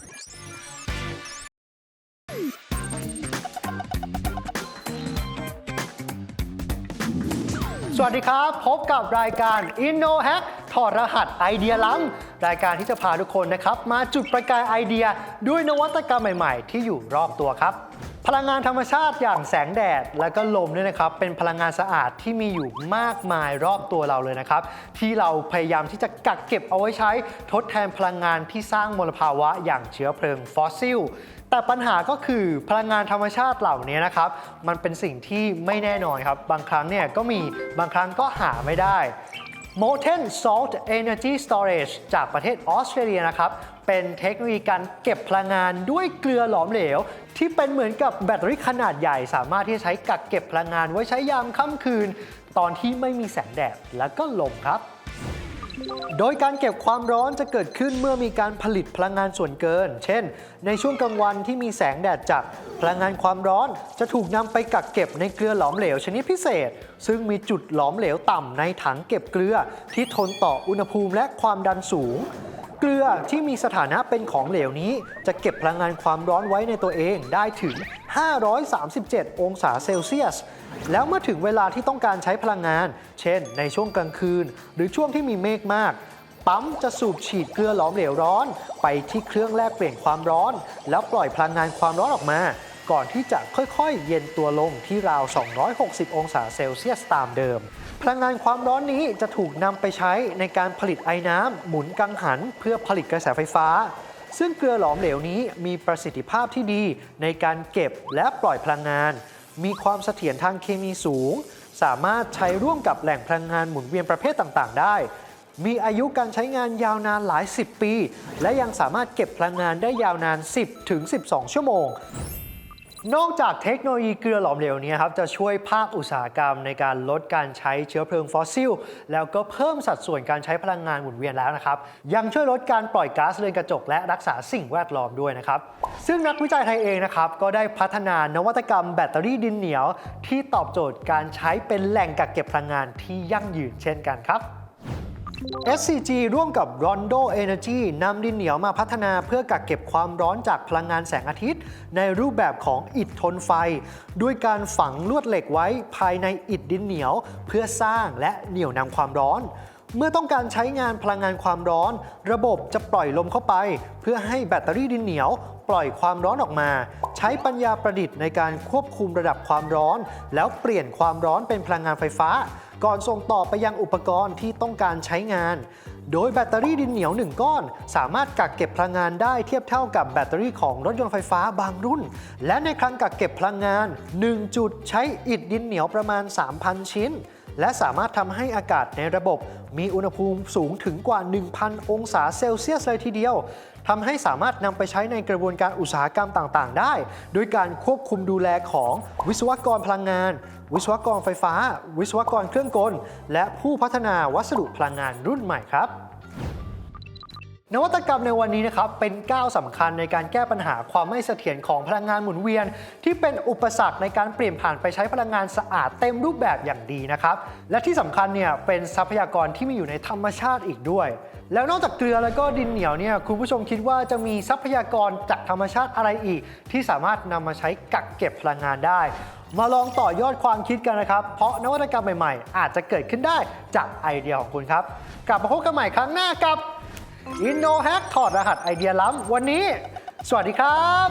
สวัสดีครับ พบกับรายการ Inno Hack ถอดรหัสไอเดียล้ำรายการที่จะพาทุกคนนะครับ มาจุดประกายไอเดียด้วยนวัตกรรมใหม่ ๆ ที่อยู่รอบตัวครับ พลังงานธรรมชาติอย่างแสงแดดและก็ลมเนี่ยนะครับเป็นพลังงานสะอาดที่มีอยู่มากมายรอบตัวเราเลยนะครับ ที่เราพยายามที่จะกักเก็บเอาไว้ใช้ทดแทนพลังงานที่สร้างมลภาวะอย่างเชื้อเพลิงฟอสซิลแต่ปัญหาก็คือพลังงานธรรมชาติเหล่านี้นะครับ มันเป็นสิ่งที่ไม่แน่นอนครับ บางครั้งเนี่ยก็มีบางครั้งก็หาไม่ได้ Molten Salt Energy Storage จากประเทศออสเตรเลียนะครับ เป็นเทคโนโลยีการเก็บพลังงานด้วยเกลือหลอมเหลว ที่เป็นเหมือนกับแบตเตอรี่ขนาดใหญ่ สามารถที่จะใช้กักเก็บพลังงานไว้ใช้ยามค่ำคืน ตอนที่ไม่มีแสงแดดและก็ลมครับโดยการเก็บความร้อนจะเกิดขึ้นเมื่อมีการผลิตพลังงานส่วนเกิน เช่น ในช่วงกลางวันที่มีแสงแดดจัด พลังงานความร้อนจะถูกนำไปกักเก็บในเกลือหลอมเหลวชนิดพิเศษ ซึ่งมีจุดหลอมเหลวต่ำในถังเก็บเกลือ ที่ทนต่ออุณหภูมิและความดันสูง เกลือที่มีสถานะเป็นของเหลวนี้ จะเก็บพลังงานความร้อนไว้ในตัวเองได้ถึง 537 องศาเซลเซียส แล้วเมื่อถึงเวลาที่ต้องการใช้พลังงาน เช่น ในช่วงกลางคืน หรือช่วงที่มีเมฆมากปั๊มจะสูบฉีดเกลือหลอมเหลวร้อน ไปที่เครื่องแลกเปลี่ยนความร้อน แล้วปล่อยพลังงานความร้อนออกมา ก่อนที่จะค่อยๆ เย็นตัวลงที่ราว 260 องศาเซลเซียสตามเดิม พลังงานความร้อนนี้จะถูกนำไปใช้ในการผลิตไอ้น้ำหมุนกังหัน เพื่อผลิตกระแสไฟฟ้า ซึ่งเกลือหลอมเหลวนี้มีประสิทธิภาพที่ดีในการเก็บและปล่อยพลังงาน มีความเสถียรทางเคมีสูง สามารถใช้ร่วมกับแหล่งพลังงานหมุนเวียนประเภทต่างๆ ได้ มีอายุการใช้งานยาวนานหลาย 10 ปี และยังสามารถเก็บพลังงานได้ยาวนาน 10ถึง12 ชั่วโมง นอกจากเทคโนโลยีเกลือหลอมเหลวนี้ครับจะช่วยภาคอุตสาหกรรมในการลดการใช้เชื้อเพลิงฟอสซิล แล้วก็เพิ่มสัดส่วนการใช้พลังงานหมุนเวียนแล้วนะครับ ยังช่วยลดการปล่อยก๊าซเรือนกระจกและรักษาสิ่งแวดล้อมด้วยนะครับ ซึ่งนักวิจัยไทยเองนะครับก็ได้พัฒนานวัตกรรมแบตเตอรี่ดินเหนียว ที่ตอบโจทย์การใช้เป็นแหล่งกักเก็บพลังงานที่ยั่งยืนเช่นกันครับ SCG ร่วมกับ Rondo Energy นำดินเหนียวมาพัฒนาเพื่อกักเก็บความร้อนจากพลังงานแสงอาทิตย์ ในรูปแบบของอิฐทนไฟ ด้วยการฝังลวดเหล็กไว้ภายในอิฐดินเหนียว เพื่อสร้างและเหนี่ยวนำความร้อน เมื่อต้องการใช้งานพลังงานความร้อน ระบบจะปล่อยลมเข้าไป เพื่อให้แบตเตอรี่ดินเหนียวปล่อยความร้อนออกมา ใช้ปัญญาประดิษฐ์ในการควบคุมระดับความร้อน แล้วเปลี่ยนความร้อนเป็นพลังงานไฟฟ้า ก่อนส่งต่อไปยังอุปกรณ์ที่ต้องการใช้งาน โดยแบตเตอรี่ดินเหนียว 1 ก้อน สามารถกักเก็บพลังงานได้เทียบเท่ากับแบตเตอรี่ของรถยนต์ไฟฟ้าบางรุ่น และในครั้งกักเก็บพลังงาน 1 จุดใช้อิฐดินเหนียวประมาณ 3,000 ชิ้น และสามารถทำให้อากาศในระบบมีอุณหภูมิสูงถึงกว่า 1,000 องศาเซลเซียสเลยทีเดียวทำให้สามารถนำไปใช้ในกระบวนการอุตสาหกรรมต่างๆ ได้ โดยการควบคุมดูแลของวิศวกรพลังงาน วิศวกรไฟฟ้า วิศวกรเครื่องกล และผู้พัฒนาวัสดุพลังงานรุ่นใหม่ครับ นวัตกรรมในวันนี้นะครับเป็นก้าวสำคัญในการแก้ปัญหาความไม่เสถียรของพลังงานหมุนเวียน ที่เป็นอุปสรรคในการเปลี่ยนผ่านไปใช้พลังงานสะอาดเต็มรูปแบบอย่างดีนะครับและที่สำคัญเนี่ยเป็นทรัพยากรที่มีอยู่ในธรรมชาติอีกด้วย แล้วนอกจากเกลือแล้วก็ดินเหนียวเนี่ยคุณผู้ชมคิดว่าจะมีทรัพยากรจากธรรมชาติอะไรอีก ที่สามารถนำมาใช้กักเก็บพลังงานได้ มาลองต่อยอดความคิดกันนะครับ เพราะนวัตกรรมใหม่ๆ อาจจะเกิดขึ้นได้จากไอเดียของคุณครับกลับมาพบกันใหม่ครั้งหน้ากับ อินโนแฮกถอดรหัสไอเดียล้ำวันนี้ สวัสดีครับ